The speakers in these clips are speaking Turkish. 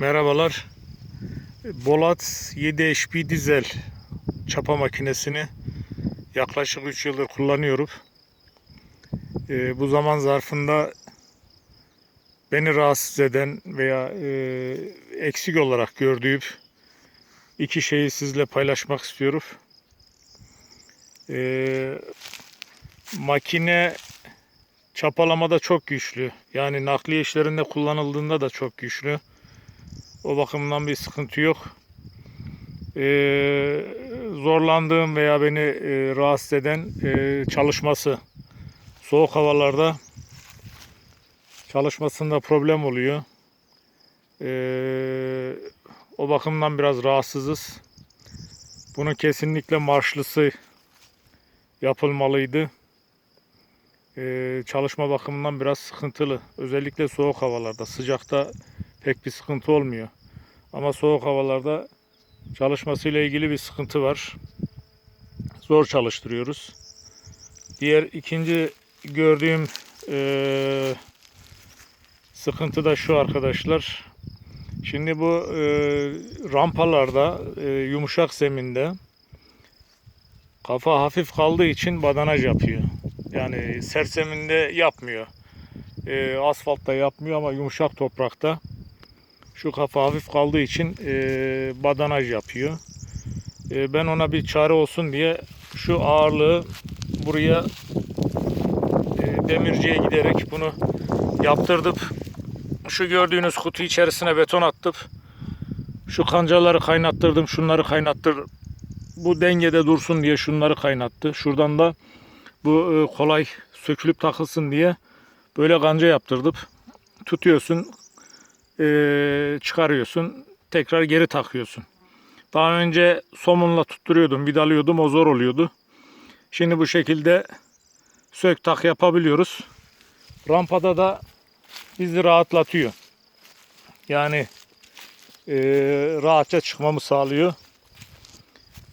Merhabalar. Bolat 7 HP dizel çapa makinesini yaklaşık 3 yıldır kullanıyorum. Ee, bu zaman zarfında beni rahatsız eden veya e, eksik olarak gördüğüm iki şeyi sizle paylaşmak istiyorum. Ee, makine çapalamada çok güçlü. Yani nakliye işlerinde kullanıldığında da çok güçlü. O bakımdan bir sıkıntı yok. Ee, zorlandığım veya beni e, rahatsız eden e, çalışması. Soğuk havalarda çalışmasında problem oluyor. Ee, o bakımdan biraz rahatsızız. Bunun kesinlikle marşlısı yapılmalıydı. Ee, çalışma bakımından biraz sıkıntılı. Özellikle soğuk havalarda. Sıcakta pek bir sıkıntı olmuyor. Ama soğuk havalarda çalışmasıyla ilgili bir sıkıntı var. Zor çalıştırıyoruz. Diğer ikinci gördüğüm eee, sıkıntı da şu arkadaşlar. Şimdi bu eee, rampalarda eee, yumuşak zeminde kafa hafif kaldığı için badanaj yapıyor. Yani sert zeminde yapmıyor. Eee, asfaltta yapmıyor ama yumuşak toprakta şu kafa hafif kaldığı için eee, badanaj yapıyor. Eee, ben ona bir çare olsun diye şu ağırlığı buraya eee, demirciye giderek bunu yaptırdım. Şu gördüğünüz kutu içerisine beton attım. Şu kancaları kaynattırdım, şunları kaynattırdım. Bu dengede dursun diye şunları kaynattı. Şuradan da bu e, kolay sökülüp takılsın diye böyle kanca yaptırdım. Tutuyorsun, e, çıkarıyorsun, tekrar geri takıyorsun. Daha önce somunla tutturuyordum, vidalıyordum, o zor oluyordu. Şimdi bu şekilde sök tak yapabiliyoruz. Rampada da bizi rahatlatıyor. Yani e, rahatça çıkmamı sağlıyor.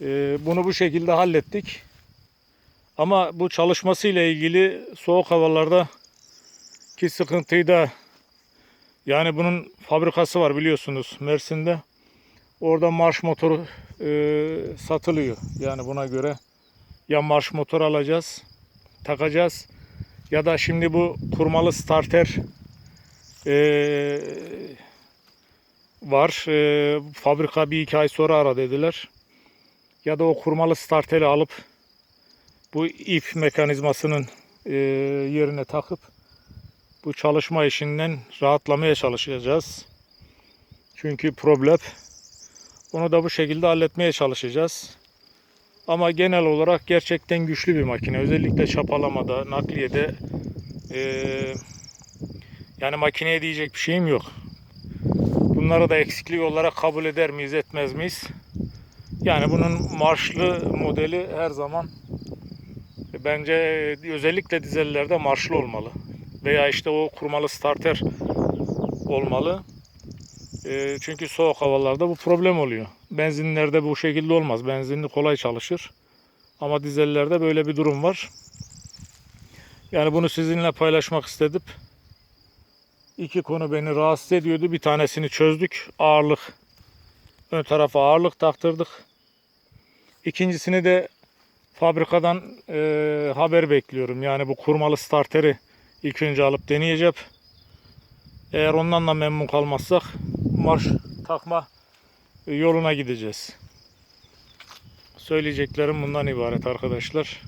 E, bunu bu şekilde hallettik. Ama bu çalışmasıyla ilgili soğuk havalarda ki sıkıntıyı da yani bunun fabrikası var biliyorsunuz Mersin'de. Orada marş motoru e, satılıyor. Yani buna göre ya marş motor alacağız, takacağız ya da şimdi bu kurmalı starter e, var. E, fabrika bir iki ay sonra ara dediler. Ya da o kurmalı starteri alıp bu ip mekanizmasının e, yerine takıp bu çalışma işinden rahatlamaya çalışacağız. Çünkü problem. Onu da bu şekilde halletmeye çalışacağız. Ama genel olarak gerçekten güçlü bir makine. Özellikle çapalamada, nakliyede e, yani makineye diyecek bir şeyim yok. Bunları da eksiklik olarak kabul eder miyiz, etmez miyiz? Yani bunun marşlı modeli her zaman bence özellikle dizellerde marşlı olmalı. Veya işte o kurmalı starter olmalı. E, çünkü soğuk havalarda bu problem oluyor. Benzinlerde bu şekilde olmaz. Benzinli kolay çalışır. Ama dizellerde böyle bir durum var. Yani bunu sizinle paylaşmak istedim. İki konu beni rahatsız ediyordu. Bir tanesini çözdük. Ağırlık. Ön tarafa ağırlık taktırdık. İkincisini de fabrikadan e, haber bekliyorum. Yani bu kurmalı starteri ilk önce alıp deneyeceğim. Eğer ondan da memnun kalmazsak marş takma yoluna gideceğiz. Söyleyeceklerim bundan ibaret arkadaşlar.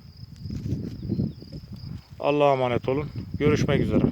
Allah'a emanet olun. Görüşmek üzere.